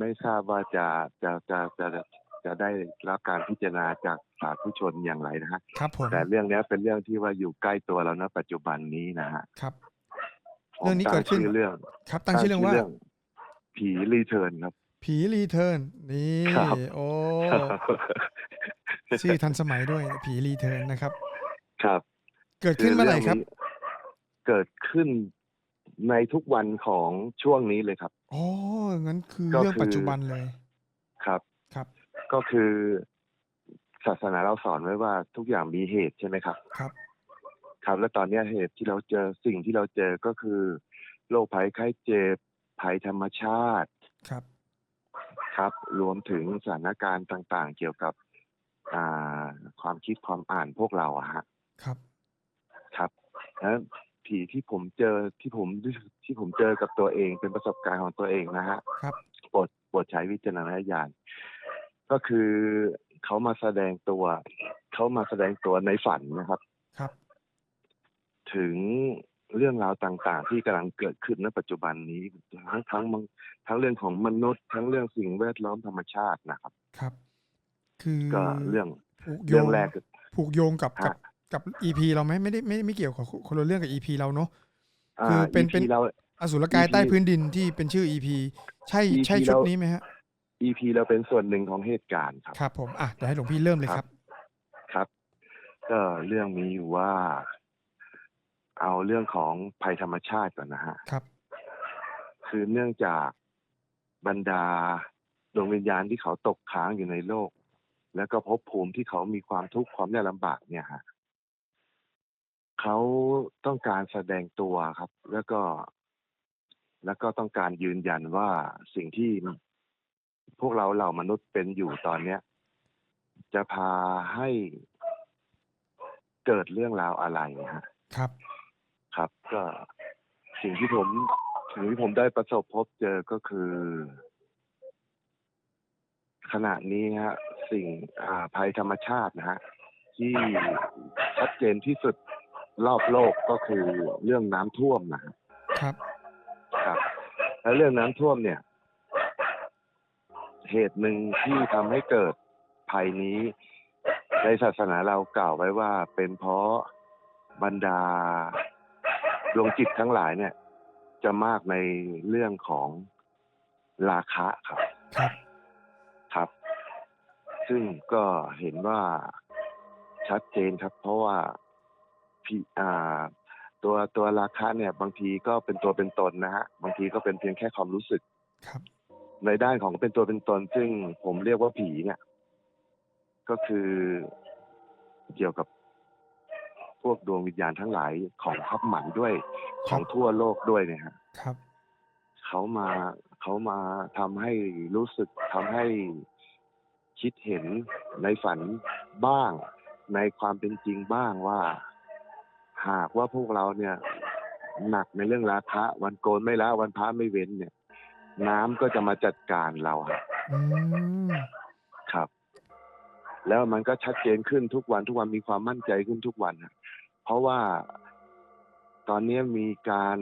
ไม่ทราบว่าจะจะจะจะจะได้รับการพิจารณาจากสาธุชนอย่างไรนะฮะครับผมแต่เรื่องเนี้ยเป็นเรื่องที่ว่าอยู่ใกล้ตัวเราณปัจจุบันนี้นะฮะครับผมเรื่องนี้เกิดขึ้นตั้ชื่อเรื่อง ครับตั้งชื่อเรื่องว่าผีรีเทิร์นครับ ผีรีเทิร์นนี่ครับโอ้ชื่อทันสมัยด้วยผีรีเทิร์นนะครับ ครับ เกิดขึ้นเมื่อไหร่ครับอเงนี้เกิดขึ้น ในทุกวันของช่วงนี้เลยครับ อ๋อ งั้นคือก็เรื่องคือปัจจุบันเลย ครับ ครับ ก็คือศาสนาเราสอนไว้ว่าทุกอย่างมีเหตุใช่ไหมครับ ครับ ครับ และตอนเนี้ยเหตุที่เราเจอสิ่งที่เราเจอก็คือโรคภัยไข้เจ็บภัยธรรมชาติครับ ครับ รวมถึงสถานการณ์ต่างๆ เกี่ยวกับอ่าความคิดความอ่านพวกเราอะฮะ ครับ ครับแล้ว ผีที่ผมเจอที่ผมที่ผมเจอกับตัวเองเป็นประสบการณ์ของตัวเองนะฮะครับโปรดโปรดใช้วิจารณญาณก็คือเขามาแสดงตัวเขามาแสดงตัวในฝันนะครับ ครับ ถึงเรื่องราวต่าง ๆ ที่กำลังเกิดขึ้นในปัจจุบันนี้ทั้งทั้งทั้งเรื่องของมนุษย์ ทั้งเรื่องสิ่งแวดล้อมธรรมชาตินะครับ ครับ คือก็เรื่องผูกโยเรื่องงแรกคือผูกโยงกับกับฮะ กับอีพีเราไหมไม่ได้ไม่ไม่เกี่ยวกับคนละเรื่องกับอีพีเราเนาะอ่าคือเป็น EP เป็นเราอสุรกาย EP ใต้พื้นดินที่เป็นชื่ออีพีใช่ EP ใช่ชุดเรานี้ไหมฮะ EP เราเป็นส่วนหนึ่งของเหตุการณ์ครับ ครับผมอะเดี๋ยวให้หลวงพี่เริ่มเลยครับ ครับ ก็เรื่องมีอยู่ว่า เอาเรื่องของภัยธรรมชาติก่อนนะฮะครับ คือเนื่องจากบรรดาดวงวิญญาณที่เขาตกค้างอยู่ในโลก แล้วก็ภพภูมิที่เขามีความทุกข์ความยากลำบากเนี่ยฮะ เขาต้องการแสดงตัวครับ แล้วก็ แล้วก็ต้องการยืนยันว่าสิ่งที่พวกเราเหล่ามนุษย์เป็นอยู่ตอนเนี้ย จะพาให้เกิดเรื่องราวอะไรฮะครับ ครับ ก็สิ่งที่ผมสิ่งที่ผมได้ประสบพบเจอก็คือ ขณะนี้ฮะ สิ่งอ่าภัยธรรมชาตินะฮะที่ชัดเจนที่สุด รอบโลกก็คือเรื่องน้ำท่วมนะฮะครับครับ แล้วเรื่องน้ำท่วมเนี่ย เหตุหนึ่งที่ทำให้เกิดภัยนี้ ในศาสนาเรากล่าวไว้ว่า เป็นเพราะบรรดาดวงจิตทั้งหลายเนี่ย จะมากในเรื่องของราคะครับ ครับ ครับ ซึ่งก็เห็นว่าชัดเจนครับ เพราะว่าพี่อ่า ตัวตัวราคะเนี่ยบางทีก็เป็นตัวเป็นตนนะฮะบางทีก็เป็นเพียงแค่ความรู้สึกครับ ในด้านของเป็นตัวเป็นตน ซึ่งผมเรียกว่าผีเนี่ย ก็คือเกี่ยวกับพวกดวงวิญญาณทั้งหลายของทับหมันด้วยคขรัอบงทั่วโลกด้วยเนี่ยฮะครับเขามาเขามาทำให้รู้สึกทำให้คิดเห็นในฝันบ้าง ในความเป็นจริงบ้างว่า หากว่าพวกเราเนี่ยหนักในเรื่องราคะวันโกนไม่ละวันพระไม่เว้นเนี่ย น้ำก็จะมาจัดการเราครับอืมครับ แล้วมันก็ชัดเจนขึ้นทุกวันทุกวันมีความมั่นใจขึ้นทุกวันครับเพราะว่าตอนนี้มีการ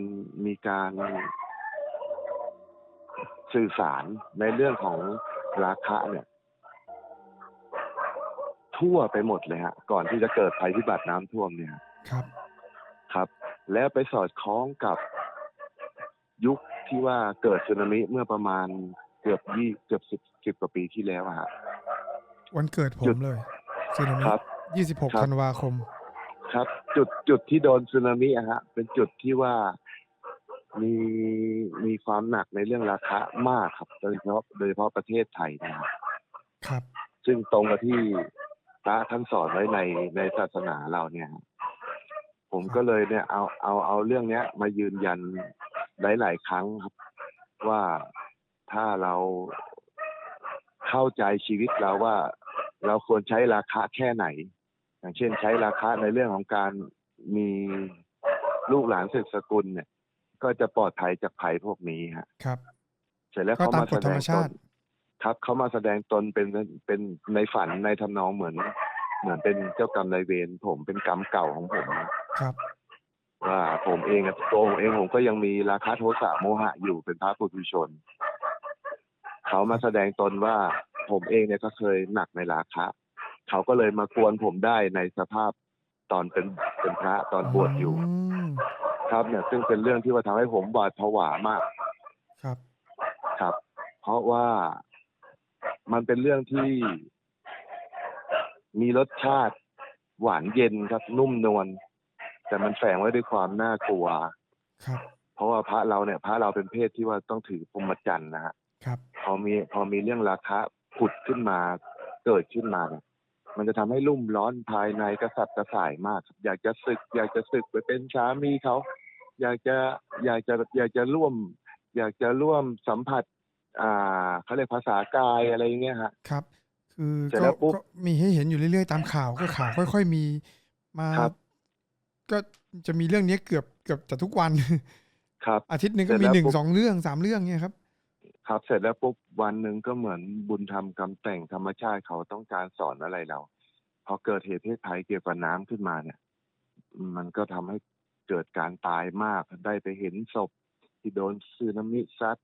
มีการสื่อสารในเรื่องของราคะเนี่ย ทั่วไปหมดเลยฮะ ก่อนที่จะเกิดภัยพิบัติน้ำท่วมเนี่ย ครับครับ แล้วไปสอดคล้องกับยุคที่ว่าเกิดสึนามิเมื่อประมาณเกือบยี่เกือบสิบสิบกว่าปีที่แล้วอะฮะวันเกิดผจุมดเลยสึนามิครับยี่สิบหกครับธันวาคม ครับ จุดจุดที่โดนสึนามิอะฮะ เป็นจุดที่ว่ามีมีความหนักในเรื่องราคามากครับ โดยเฉพาะโดยเฉพาะประเทศไทยนะครับครับซึ่งตรงกับที่พระท่านสอนไว้ในในศาสนาเราเนี่ยฮะ ผมก็เลยเนี่ยเอาเอาเอาเรื่องเนี้ยมายืนยันหลาย ๆ ครั้งครับ ว่าถ้าเราเข้าใจชีวิตเราว่า เราควรใช้ราคาแค่ไหน อย่างเช่นใช้ราคาในเรื่องของการมีลูกหลานสืบสกุลเนี่ย ก็จะปลอดภัยจากภัยพวกนี้ฮะครับ เสร็จแล้วก็เขาตามมากแสฎธรดรมงตชานติครับเขามาแสดงตนเป็นเป็นในฝันในทำนองเหมือน เหมือนเป็นเจ้ากรรมนายเวรผมเป็นกรรมเก่าของผมนะ ครับ ว่าผมเองอะตัวผมเองผมก็ยังมีราคาโทสะโมหะอยู่เป็นพระปุถุชน เขามาแสดงตนว่าผมเองเนี่ยก็เคยหนักในราคะ เขาก็เลยมากวนผมได้ในสภาพตอนเป็นเป็นพระตอนบวชอยู่ มครับเนี่ยซึ่งเป็นเรื่องที่ว่าทำให้ผมหวาดผวามาก ครับ ครับ เพราะว่ามันเป็นเรื่องที่มีรสชาติหวานเย็นครับ นุ่มนวล แต่มันแฝงไว้ด้วยความน่ากลัว ครับ เพราะว่าพระเราเนี่ย พระเราเป็นเพศที่ว่าต้องถือพรหมจรรย์นะฮะครับ พอมีพอมีเรื่องราคะผุดขึ้นมาเกิดขึ้นมาเนี่ยมันจะทำให้รุ่มร้อนภายในกระสับกระส่ายมากครับอยากจะศึก อยากจะศึกไปเป็นสามีเขา อยากจะอยากจะอยากจะร่วม อยากจะร่วมสัมผัส อ่าเขาเรียกภาษากายอะไรอย่างเงี้ยฮะครับ คือเสร็จก็แล้วปุ๊บก็มีให้เห็นอยู่เรื่อยๆตามข่าวก็ข่าวค่อย ๆ มีมาครับ ก็จะมีเรื่องนี้เกือบเกือบจะทุกวัน ครับ อาทิตย์หนึ่งก็เสร็จมีแล้วหนึ่งปุ๊บสองเรื่องสามเรื่องเนี่ยครับ ครับเสร็จแล้วปุ๊บวันหนึ่งก็เหมือนบุญธรรมกรรมแต่งธรรมชาติเขาต้องการสอนอะไรเรา พอเกิดเหตุเพศภัยเกี่ยวกับน้ำขึ้นมาเนี่ย มันก็ทำให้เกิดการตายมากได้ไปเห็นศพที่โดนสึนามิซัด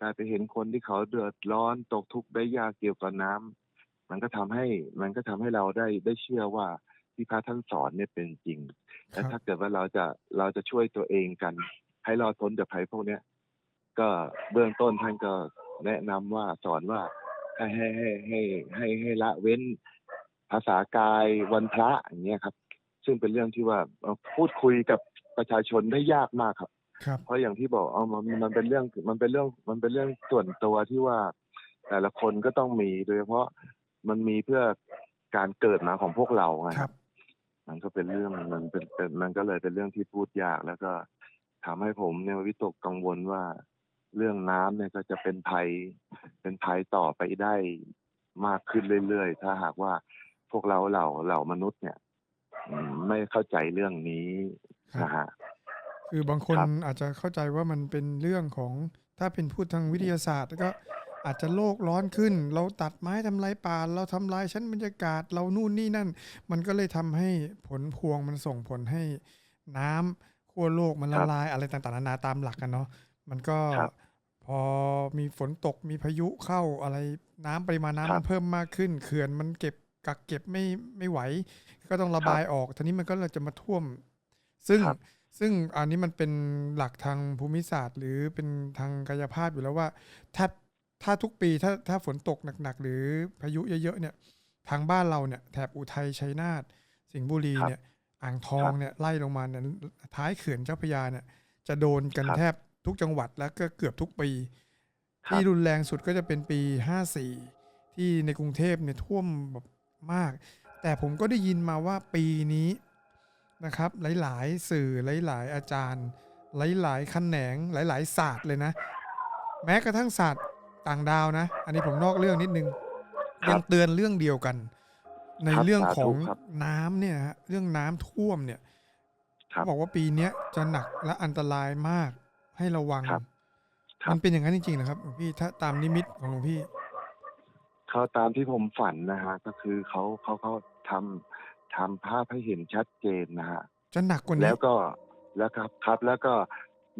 ได้ไปเห็นคนที่เขาเดือดร้อนตกทุกข์ได้ยากเกี่ยวกับน้ำมันก็ทำให้มันก็ทำให้เราได้ได้เชื่อว่า ที่พระท่านสอนเนี่ยเป็นจริงคและรับถ้าเกิดว่าเราจะเราจะช่วยตัวเองกัน ให้รอดพ้นจากภัยพวกเนี้ยก็เบื้องต้นท่านก็แนะนำว่าสอนว่าให้ให้ให้ให้ให้ให้ละเว้นภาษากายวันพระอย่างเงี้ยครับ ซึ่งเป็นเรื่องที่ว่าเอ่อพูดคุยกับประชาชนได้ยากมากครับครับ เพราะอย่างที่บอกเอามันมันเป็นเรื่องมันเป็นเรื่องมันเป็นเรื่องส่วนตัวที่ว่า แต่ละคนก็ต้องมีโดยเฉพาะมันมีเพื่อการเกิดมาของพวกเราไงครับ มันก็เป็นเรื่องมันเป็นเป็นมันก็เลยเป็นเรื่องที่พูดยากแล้วก็ทำให้ผมเนี่ยวิตกกังวลว่า เรื่องน้ำเนี่ยก็จะเป็นภัยเป็นภัยต่อไปได้มากขึ้นเรื่อยๆ ถ้าหากว่าพวกเราเหล่าเหล่ามนุษย์เนี่ยอืมไม่เข้าใจเรื่องนี้ครับนะฮะคือบางคนครับอาจจะเข้าใจว่ามันเป็นเรื่องของถ้าเป็นพูดทางวิทยาศาสตร์ก็ อาจจะโลกร้อนขึ้น เราตัดไม้ทำลายป่า เราทำลายชั้นบรรยากาศ เรานู่นนี่นั่น มันก็เลยทำให้ผลพวงมันส่งผลให้น้ำขั้วโลกมันละครับลายอะไรต่างๆนานาตามหลักกันเนาะ มันก็ครับพอมีฝนตกมีพายุเข้าอะไรน้ำปริมาณครัน้ำบมันเพิ่มมากขึ้นเขื่อนมันเก็บกักเก็บไม่ไม่ไหว ก็ต้องระบายออกทีนี้มันก็เลยจะมาท่วม ซึ่งครับซึ่งอันนี้มันเป็นหลักทางภูมิศาสตร์ หรือเป็นทางกายภาพอยู่แล้วว่าถ้า ถ้าทุกปีถ้าถ้าฝนตกหนักๆ หรือพายุเยอะๆเนี่ยทางบ้านเราเนี่ยแถบอุทัยชัยนาทสิงห์บุรีครับเนี่ยอ่างทองครับเนี่ยไล่ลงมาเนี่ยท้ายเขื่อนเจ้าพระยาเนี่ยจะโดนกันครับแทบทุกจังหวัดแล้วก็เกือบทุกปีครับที่รุนแรงสุดก็จะเป็นปี54ที่ในกรุงเทพเนี่ยท่วมแบบมาก แต่ผมก็ได้ยินมาว่าปีนี้นะครับ หลายๆ สื่อหลาย ๆ อาจารย์ หลายๆแขนงหลาย ๆ ศาสตร์เลยนะ แม้กระทั่งศาสตร์ ต่างดาวนะ อันนี้ผมนอกเรื่องนิดนึงครับยังเตือนเรื่องเดียวกัน ในครับเรื่องสาขธุองครับน้ำเนี่ยฮะเรื่องน้ำท่วมเนี่ยครับเขาบอกว่าปีเนี้ยจะหนักและอันตรายมากให้ระวัง ครับครับ มันเป็นอย่างนั้นจริงๆนะครับหลวงพี่ถ้าตามนิมิตของหลวงพี่ เขาตามที่ผมฝันนะฮะก็คือเขาเขาเขาทำทำภาพให้เห็นชัดเจนนะฮะจะหนักกว่านี้แล้วก็แล้วครับครับแล้วก็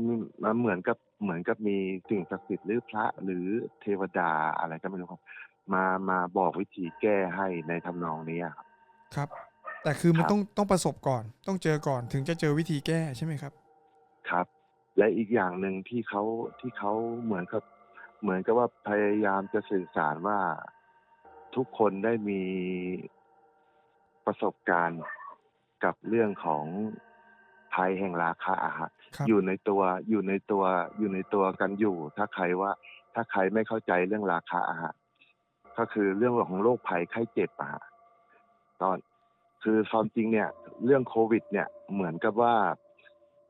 มีมันเหมือนกับ เหมือนกับมีสิ่งศักดิ์สิทธิ์หรือพระหรือเทวดาอะไรก็ไม่รู้ครับ มามาบอกวิธีแก้ให้ในทำนองนี้ครับครับ แต่คือมันครับต้องต้องประสบก่อน ต้องเจอก่อนถึงจะเจอวิธีแก้ใช่ไหมครับ ครับ และอีกอย่างหนึ่งที่เขาที่เขาเหมือนกับ เหมือนกับว่าพยายามจะสื่อสารว่าทุกคนได้มีประสบการณ์กับเรื่องของ ภัยแห่งราคาอาหารครับอยู่ในตัวอยู่ในตัวอยู่ในตัวกันอยู่ ถ้าใครว่า ถ้าใครไม่เข้าใจเรื่องราคาอาหารก็คือเรื่องของโรคภัยไข้เจ็บอะฮะตอนคือความจริงเนี่ย เรื่องโควิด เนี่ย เหมือนกับว่า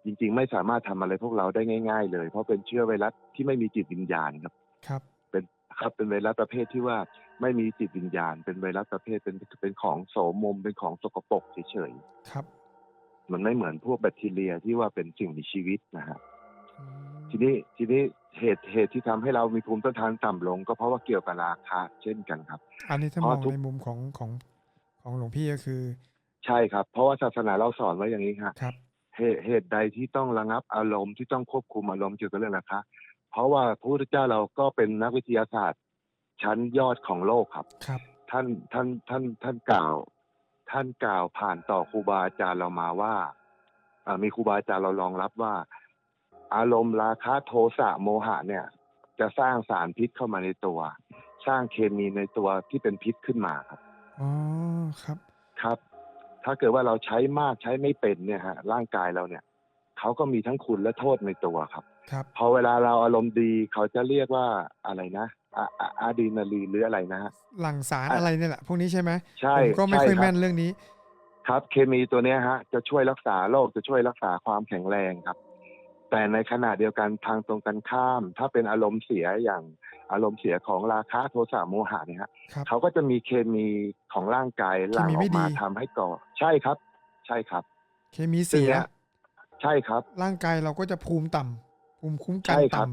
จริง ๆ ไม่สามารถทำอะไรพวกเราได้ง่าย ๆ เลย เพราะเป็นเชื้อไวรัสที่ไม่มีจิตวิญญาณครับ ครับ เป็นครับเป็นไวรัสประเภทที่ว่าไม่มีจิตวิญญาณ เป็นไวรัสประเภทเป็นเป็นของโสมมเป็นของสกปรกเฉยครับๆ มันไม่เหมือนพวกแบคทีเรียที่ว่าเป็นสิ่งมีชีวิตนะฮะอืมทีนี้ทีนี้เหตุเหตุที่ทำให้เรามีภูมิต้านทานต่ำลง ก็เพราะว่าเกี่ยวกับราคาเช่นกันครับ อันนี้ถ้าเพมราะองทุกในมุมของของของหลวงพี่ก็คือ ใช่ครับ เพราะว่าศาสนาเราสอนไว้อย่างนี้ครับครับเหตุเหตุใดที่ต้องระงับอารมณ์ที่ต้องควบคุมอารมณ์เกี่ยวกับเรื่องราคาเพราะว่าพระพุทธเจ้าเราก็เป็นนักวิทยาศาสตร์ ชั้นยอดของโลกครับครับ ท่านท่านท่านท่านกล่าว ท่านกล่าวผ่านต่อครูบาอาจารย์เรามาว่าอ่ามีครูบาอาจารย์เรารองรับว่า อารมณ์ราคะโทสะโมหะเนี่ย จะสร้างสารพิษเข้ามาในตัว สร้างเคมีในตัวที่เป็นพิษขึ้นมาครับอ๋อครับครับ ถ้าเกิดว่าเราใช้มากใช้ไม่เป็นเนี่ยฮะร่างกายเราเนี่ยเขาก็มีทั้งคุณและโทษในตัวครับ ครับ พอเวลาเราอารมณ์ดีเขาจะเรียกว่าอะไรนะ อะอะอะดรีนาลีนหรืออะไรนะฮะหลั่งสารอะอะไรเนี่ยแหละพวกนี้ใช่ไหมใช่ผมก็ไม่ใช่ค่อยรับแม่นเรื่องนี้ ครับ เคมีตัวเนี้ยฮะ จะช่วยรักษาโรคจะช่วยรักษาความแข็งแรงครับ แต่ในขณะเดียวกันทางตรงกันข้าม ถ้าเป็นอารมณ์เสียอย่างอารมณ์เสียของราคะโทสะโมหะเนี่ยฮะครับ เขาก็จะมีเคมีของร่างกายหลั่งเคมีอไม่อกมาดี ทำให้ก่อ ใช่ครับ ใช่ครับ เคมีซึ่งเสียนี่ใช่ครับ ร่างกายเราก็จะภูมิต่ำภูมิคุ้มกันใช่ครัต่บ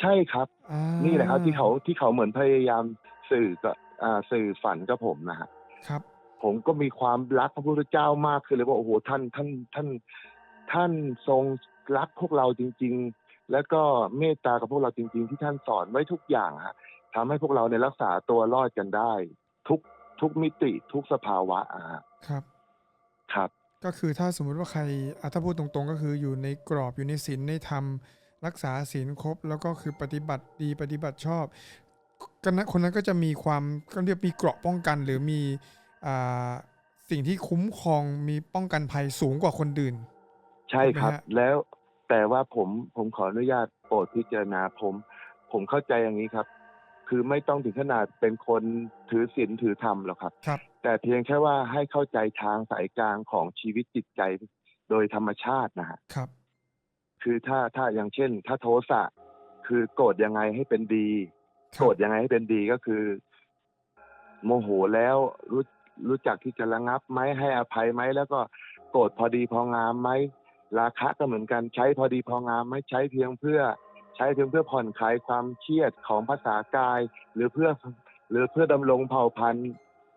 ใช่ครับำอ่านี่แหละครับที่เขาที่เขาเหมือนพยายามสื่อกับอ่าสื่อฝันกับผมนะฮะ ครับ ผมก็มีความรักพระพุทธเจ้ามากคือเลยว่าโอ้โหท่านท่านท่าน ท่านทรงรักพวกเราจริง ๆ แล้วก็เมตตากับพวกเราจริง ๆ ที่ท่านสอนไว้ทุกอย่างฮะทำให้พวกเราในยรักษาตัวรอดกันได้ ทุกทุกมิติทุกสภาวะอะฮะครับ ครับ ก็คือถ้าสมมุติว่าใครอะถ้าพูดตรงๆ ก็คืออยู่ในกรอบอยู่ในศีลในธรรม รักษาศีลครบแล้วก็คือปฏิบัติดีปฏิบัติชอบกันนะคนนั้นก็จะมีความก็เรียกมีเกราะป้องกันหรือมีอ่าสิ่งที่คุ้มครองมีป้องกันภัยสูงกว่าคนอื่น ใช่ครับถูกไหมฮะแล้วแต่ว่าผมผมขออนุญาตโปรดพิจารณาผม ผมเข้าใจอย่างนี้ครับ คือไม่ต้องถึงขนาดเป็นคนถือศีลถือธรรมหรอกครับครับ แต่เพียงแค่ว่าให้เข้าใจทางสายกลางของชีวิตจิตใจโดยธรรมชาตินะฮะครับ คือถ้าถ้าอย่างเช่น ถ้าโทสะคือโกรธยังไงให้เป็นดีคโกรรับธยังไงให้เป็นดีก็คือ โมโหแล้วรู้รู้จักที่จะระงับไหมให้อภัยไหมแล้วก็โกรธพอดีพองามไหมราคะก็เหมือนกันใช้พอดีพองามไหมใช้เพียงเพื่อ ใช้เพียงเพื่อผ่อนคลายความเครียดของภาษากาย หรือเพื่อ หรือเพื่อดำรงเผ่าพันธุ์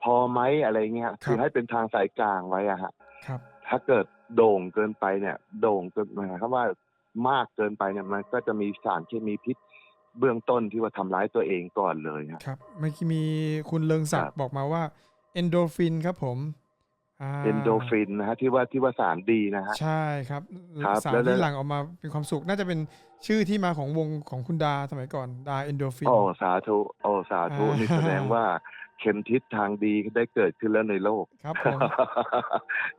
พอไหมอะไรเงี้ยคือให้เป็นทางสายกลางไว้อะฮะครับถ้าเกิดโด่งเกินไปเนี่ย โด่งเกินหมายความว่า มากเกินไปเนี่ยมันก็จะมีสารเคมีพิษเบื้องต้นที่ว่าทำร้ายตัวเองก่อนเลยฮะครับเมื่อกี้มีคุณเลิงศักครัดิ์บบอกมาว่าเอนโดฟินครับผมอ่าเอนโดฟินนะฮะที่ว่าที่ว่าสารดีนะฮะใช่ครับครับสารแล้วที่แล้วหลั่งออกมาเป็นความสุขน่าจะเป็นชื่อที่มาของวงของคุณดาสมัยก่อนดาเอนโดฟินโอ้สาธุโอ้สาธุอ่านี่นี่แสดงว่าเข็มทิศทางดีได้เกิดขึ้นแล้วในโลกครับผม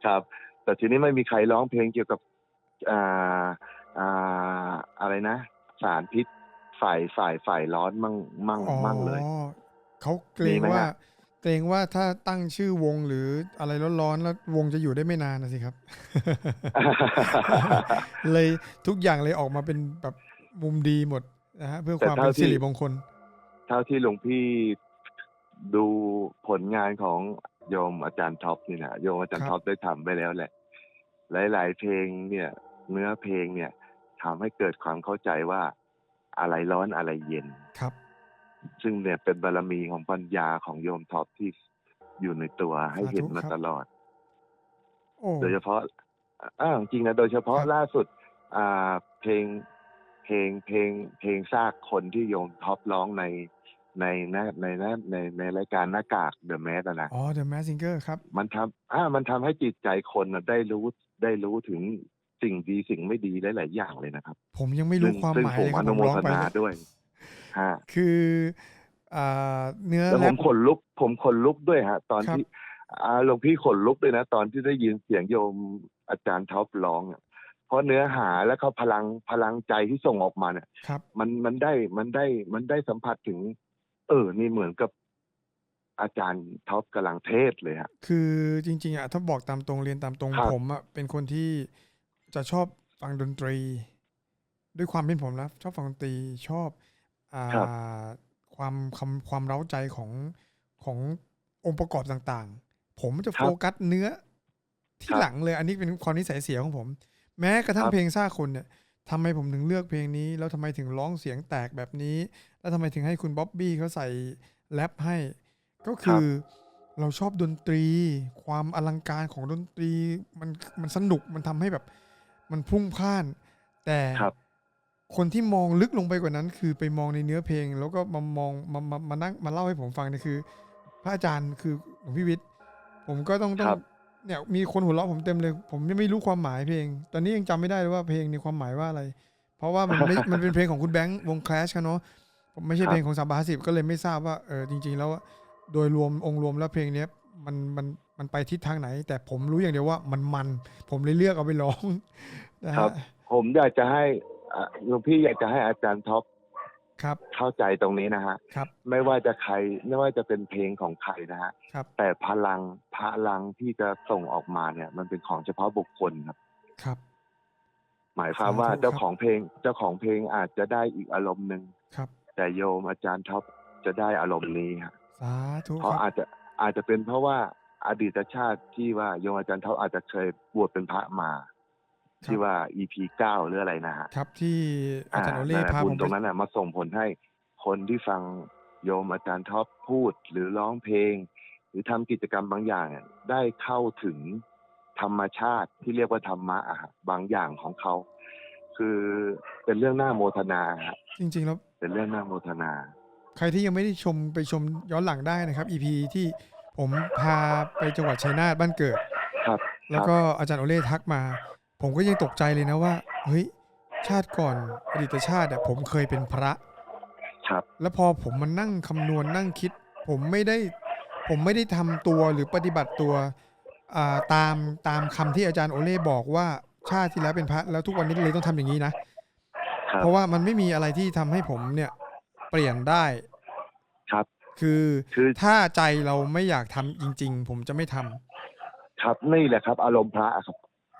ครับ แต่ทีนี้ไม่มีใครร้องเพลงเกี่ยวกับอ่า อ่าอะไรนะ สารพิษฝ่ายฝ่ายฝ่ายร้อนมั่งมั่งอ๋อมั่งเลยเขาเกรงมีไหมว่าฮะเกรงว่าถ้าตั้งชื่อวงหรืออะไรร้อนๆแล้ววงจะอยู่ได้ไม่นานนะสิครับ เลยทุกอย่างเลยออกมาเป็นแบบมุมดีหมดนะฮะเพื่อแต่ความเท่าเป็นที่สิริมงคล เท่าที่หลวงพี่ดูผลงานของโยมอาจารย์ท็อปนี่นะโยมอาจารครัย์บท็อปได้ทำไปแล้วแหละ หลาย ๆ เพลงเนี่ย เนื้อเพลงเนี่ย ทำให้เกิดความเข้าใจว่าอะไรร้อนอะไรเย็นครับ ซึ่งเนี่ยเป็นบารมีของปัญญาของโยมท็อปที่อยู่ในตัวให้เห็นมาสาธุครับตลอดโอ้โดยเฉพาะอ่าจริงๆนะโดยเฉพาะครับล่าสุด อ่า เพลงเพลงเพลงเพลงซากคนที่โยมท็อปร้องในในในในในในในรายการหน้ากากเดอะแมสนะอ๋อ The Mask Singer ครับ มันทำอ่ามันทำให้จิตใจคนน่ะได้รู้ได้รู้ถึง สิ่งดีสิ่งไม่ดีหลาย ๆ อย่างเลยนะครับ ผมยังไม่รู้ซึ่งความซึ่งหมายผมเลยคอรับนุผมโมร้องทไปนาด้วยฮะคืออ่าเนื้อแล้วแรผปมขนลุก ผมขนลุกด้วยฮะ ตอนครับที่อ่าหลวงพี่ขนลุกด้วยนะ ตอนที่ได้ยินเสียงโยมอาจารย์ท็อปร้องอะเพราะเนื้อหาและเขาพลังพลังใจที่ส่งออกมาเนี่ยครับมันมันได้มันได้มันได้สัมผัสถึง เออ นี่เหมือนกับอาจารย์ท็อปกำลังเทศน์เลยฮะ คือจริง ๆอะถ้าบอกตามตรงเรียนตามตรงครับผมอะเป็นคนที่ จะชอบฟังดนตรี ด้วยความเป็นผมนะชอบฟังดนตรีชอบอ่าครับความความความเร้าใจของขององค์ประกอบต่างๆ ผมจะคโฟรับกัสเนื้อที่ครับหลังเลย อันนี้เป็นความนิสัยเสียของผม แม้กระทั่งครับเพลงซ่าคนเนี่ยทำไมผมถึงเลือกเพลงนี้ แล้วทำไมถึงร้องเสียงแตกแบบนี้ แล้วทำไมถึงให้คุณบ๊อบบี้เขาใส่แรปให้ ก็คือเราชอบดนตรี ความอลังการของดนตรีมันมันสนุกมันทำให้แบบ มันพรุ่งพล่าน แต่ครับคนที่มองลึกลงไปกว่านั้น คือไปมองในเนื้อเพลง แล้วก็มามองมามามานั่งมาเล่าให้ผมฟังเนี่ยคือ พระอาจารย์คือหลวงพี่วิทย์ผมก็ต้องต้อคงรับเนี่ยมีคนหัวเราะผมเต็มเลย ผมยังไม่รู้ความหมายเพลง ตอนนี้ยังจำไม่ได้เลยว่าเพลงในความหมายว่าอะไร เพราะว่ามันไม่มันเป็นเพลงของคุณแบงค์วงคลาชกันเนาะผมไม่ใช่ครับเพลงของสามบาสิบก็เลยไม่ทราบว่าเออจริง ๆ แล้วโดยรวมองค์รวมแล้วเพลงเนี้ย มันมันมันไปทิศทางไหน แต่ผมรู้อย่างเดียวว่ามันมัน ผมเลยเลือกเอาไปร้องนะครัฮะบผมอยากจะให้อะหลวงพี่อยากจะให้อาจารย์ท็อปครับเข้าใจตรงนี้นะฮะครับ ไม่ว่าจะใครไม่ว่าจะเป็นเพลงของใครนะฮะครับแต่พลังพลังที่จะส่งออกมาเนี่ย มันเป็นของเฉพาะบุคคลครับครับ หมายความว่าสาธุเจ้าครับของเพลงเจ้าของเพลงอาจจะได้อีกอารมณ์หนึ่งครับ แต่โยมอาจารย์ท็อปจะได้อารมณ์นี้ฮะสาธุเพคราะรับอาจจะ อาจจะเป็นเพราะว่าอดีตชาติที่ว่าโยมอาจารย์ท็อปอาจจะเคยบวชเป็นพระมาที่ว่า EP เก้าหรืออะไรนะฮะครับที่อาจารย์โอเล่นั่นแหละพาบุผญมตรงไปนั้นน่ะมาส่งผลให้คนที่ฟังโยมอาจารย์ท็อปพูดหรือร้องเพลง หรือทำกิจกรรมบางอย่างเนี่ยได้เข้าถึงธรรมชาติที่เรียกว่าธรรมะอะฮะบางอย่างของเขาคือเป็นเรื่องน่าโมทนาฮะจริง ๆ แล้วเป็นเรื่องน่าโมทนา ใครที่ยังไม่ได้ชมไปชมย้อนหลังได้นะครับ EP ที่ผมพาไปจังหวัดชัยนาทบ้านเกิด ครับแล้วก็อาจารย์โอเล่ทักมา ผมก็ยังตกใจเลยนะว่า เฮ้ย ชาติก่อนอดีตชาติอะผมเคยเป็นพระ ครับ แล้วพอผมมานั่งคำนวณนั่งคิด ผมไม่ได้ ผมไม่ได้ทำตัวหรือปฏิบัติตัวอ่าตามตามคำที่อาจารย์โอเล่บอกว่าชาติที่แล้วเป็นพระ แล้วทุกวันนี้เลยต้องทำอย่างนี้นะครับเพราะว่ามันไม่มีอะไรที่ทำให้ผมเนี่ย เปลี่ยนได้ครับ คือคือถ้าใจเราไม่อยากทำจริง ๆ ผมจะไม่ทำครับนี่แหละครับ อารมณ์พระครับ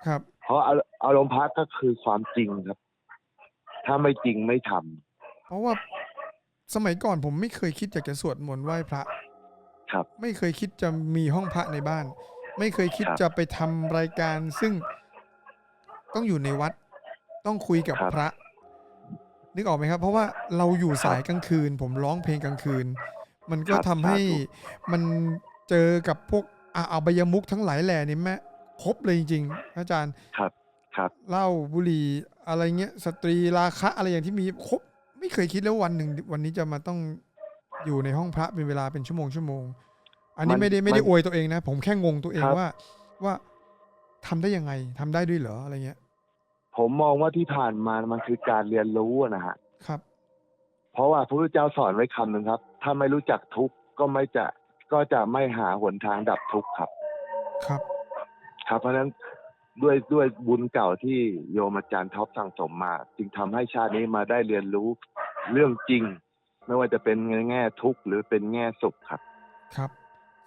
ครับ เพราะอารอารมณ์พระก็คือความจริงครับ ถ้าไม่จริงไม่ทำเพราะว่าสมัยก่อนผมไม่เคยคิดอยากจะสวดมนต์ไหว้พระ ครับ ไม่เคยคิดจะมีห้องพระในบ้าน ไม่เคยคิดครับจะไปทำรายการซึ่งต้องอยู่ในวัด ต้องคุยกับครับ พระ นึกออกไหมครับ เพราะว่าเราอยู่สายกลางคืน ผมร้องเพลงกลางคืน มันก็ครับทำให้สาธุมันเจอกับพวกอาอบายมุกทั้งหลายแหล่นี่แม่ครบเลยจริงๆอาจารย์ครับครับเหล้าบุหรี่อะไรเงี้ย สตรีราคะอะไรอย่างที่มีครบไม่เคยคิดแล้ววันหนึ่งวันนี้จะมาต้องอยู่ในห้องพระเป็นเวลาเป็นชั่วโมงชั่วโมง อันนี้มันไม่ได้ไม่ได้มันอวยตัวเองนะ ผมแค่งงตัวเองครับว่าว่าทำได้ยังไงทำได้ด้วยเหรออะไรเงี้ย ผมมองว่าที่ผ่านมามันคือการเรียนรู้อะนะฮะครับ เพราะว่าพระพุทธเจ้าสอนไว้คำหนึ่งครับ ถ้าไม่รู้จักทุกข์ก็ไม่จะก็จะไม่หาหนทางดับทุกข์ครับ ครับ ครับ เพราะฉะนั้นด้วยด้วยบุญเก่าที่โยมอาจารย์ท็อปสั่งสมมา จึงทำให้ชาตินี้มาได้เรียนรู้เรื่องจริง ไม่ว่าจะเป็นในแง่ทุกข์หรือเป็นแง่สุขครับ ครับ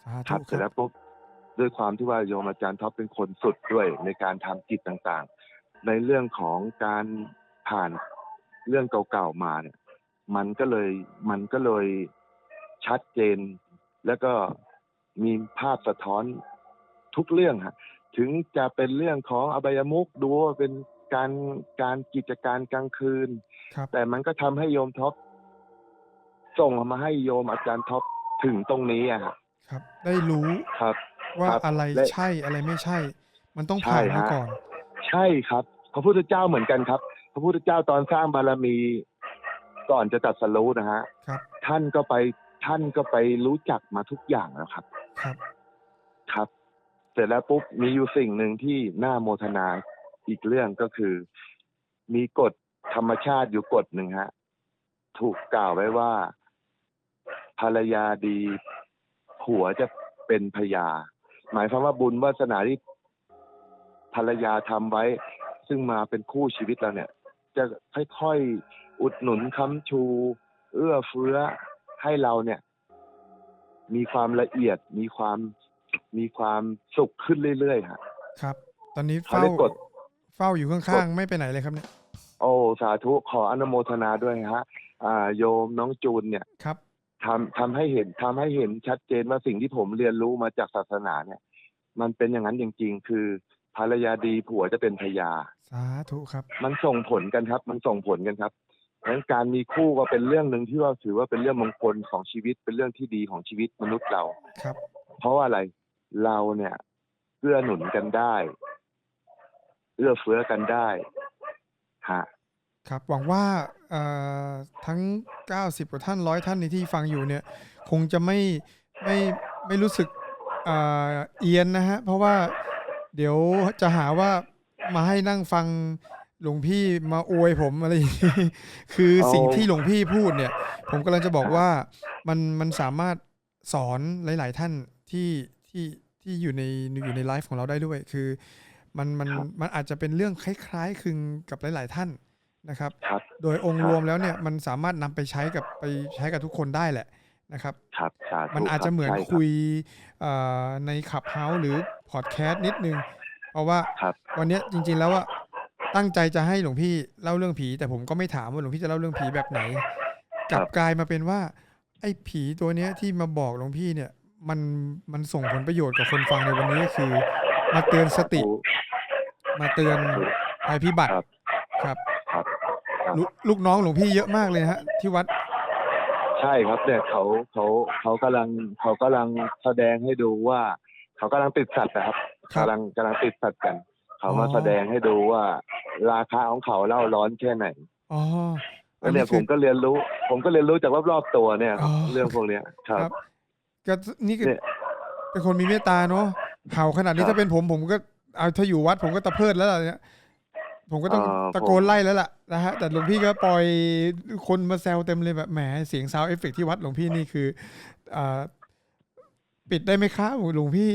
สาครัธุบคเสร็จแล้รับวปุ๊บด้วยความที่ว่าโยมอาจารย์ท็อปเป็นคนสุดด้วยในการทำกิจต่างๆ ในเรื่องของการผ่านเรื่องเก่าๆมาเนี่ย มันก็เลยมันก็เลยชัดเจน แล้วก็มีภาพสะท้อนทุกเรื่องฮะถึงจะเป็นเรื่องของอบายมุกดูว่าเป็นการการกิจการกลางคืนครับแต่มันก็ทำให้โยมท็อปส่งมาให้โยมอาจารย์ท็อปถึงตรงนี้อะฮะครับ ได้รู้ครับ ว่าครับอะไรและใช่อะไรไม่ใช่ มันต้องใช่ผ่านมาฮะก่อน ใช่ครับ พระพุทธเจ้าเหมือนกันครับ พระพุทธเจ้าตอนสร้างบารมีก่อนจะตรัดสรู้นะฮะครับ ท่านก็ไปท่านก็ไปรู้จักมาทุกอย่างแล้วครับ ครับ ครับ เสร็จแล้วปุ๊บมีอยู่สิ่งหนึ่งที่น่าโมทนาอีกเรื่องก็คือ มีกฎธรรมชาติอยู่กฎหนึ่งฮะ ถูกกล่าวไว้ว่า ภรรยาดีผัวจะเป็นพยา หมายความว่าบุญวาสนาที่ ภรรยาทำไว้ ซึ่งมาเป็นคู่ชีวิตเราเนี่ย จะค่อยๆอุดหนุนค้ำชู เอื้อเฟื้อให้เราเนี่ย มีความละเอียดมีความมีความสุขขึ้นเรื่อยๆฮะครับ ตอนนี้เขาเฝ้าเรียกกฎเฝ้าอยู่ข้างๆ ไม่ไปไหนเลยครับเนี่ย โอ้สาธุขออนุโมทนาด้วยฮะ อ่า โยมน้องจูนเนี่ยครับทำทำให้เห็นทำให้เห็นชัดเจนว่าสิ่งที่ผมเรียนรู้มาจากศาสนาเนี่ย มันเป็นอย่างนั้นจริง ๆ คือ ภรรยาดีผัวจะเป็นพยา สาธุครับ มันส่งผลกันครับ มันส่งผลกันครับดังนั้นการมีคู่ก็เป็นเรื่องหนึ่งที่ว่าถือว่าเป็นเรื่องมงคลของชีวิตเป็นเรื่องที่ดีของชีวิตมนุษย์เรา ครับ เพราะว่าอะไรเราเนี่ยเกื้อหนุนกันได้เอื้อเฟื้อกันได้ฮะครับหวังว่าเอ่อทั้ง 90 กว่าท่าน100ท่านในที่ฟังอยู่เนี่ย คงจะไม่ไม่ไม่รู้สึกเอ่อเอียนนะฮะเพราะว่า เดี๋ยวจะหาว่ามาให้นั่งฟังหลวงพี่มาอวยผมอะไรอย่างงี้คือสิ่งเอาที่หลวงพี่พูดเนี่ย ผมกำลังจะบอกว่ามันมันสามารถสอนหลาย ๆ ท่านที่ที่ที่อยู่ในอยู่ในไลฟ์ของเราได้ด้วย คือมันมันครับมันอาจจะเป็นเรื่องคล้ายๆคลึงกับหลาย ๆ ท่านนะครับครับโดยองค์ครับรวมแล้วเนี่ยมันสามารถนำไปใช้กับไปใช้กับทุกคนได้แหละนะครับครับสาธุมันอาจจะเหมือนรับใช่รับคุยเอ่อในขับเฮาส์หรือ พอดแคสต์นิดนึง เพราะว่าครับ วันเนี้ยจริง ๆ แล้วว่าตั้งใจจะให้หลวงพี่เล่าเรื่องผี แต่ผมก็ไม่ถามว่าหลวงพี่จะเล่าเรื่องผีแบบไหน กลับกลายมาเป็นว่า ไอ้ผีตัวเนี้ยที่มาบอกหลวงพี่เนี่ย มันมันส่งผลประโยชน์กับคนฟังในวันนี้ก็คือ มาเตือนสติถูกมาเตือนภัยพิบัติครับครับ ครับครับ ลูกลูกน้องหลวงพี่เยอะมากเลยนะฮะ ที่วัด ใช่ครับเนี่ยเขาเขาเขากำลังเขากำลังแสดงให้ดูว่า เขากำลังติดสัตว์นะครับครับ กำลังกำลังติดสัตว์กัน เขามาอ๋อ แสดงให้ดูว่า ราคาของเขาเล่าร้อนแค่ไหนอ๋ออัแล้วเนี่ยคืผมก็เรียนรู้ ผมก็เรียนรู้จากรอบๆตัวเนี่ยครับอ๋อ เรื่องพวกเนี้ยครับครับก็นี่คือเนี่ย เป็นคนมีเมตตาเนาะเห่าขนาดนี้ครับถ้าเป็นผมผมก็เอาถ้าอยู่วัด ผมก็ตะเพิดแล้วล่ะเนี่ยผมก็ต้องเอ่อตะโกนไล่แล้วล่ะนะฮะแต่หลวงพี่ก็ปล่อยคนมาแซวเต็มเลยแบบแหมเสียงซาวเอฟเฟกที่วัดหลวงพี่นี่คืออ่า ปิดได้ไหมครับหลวงพี่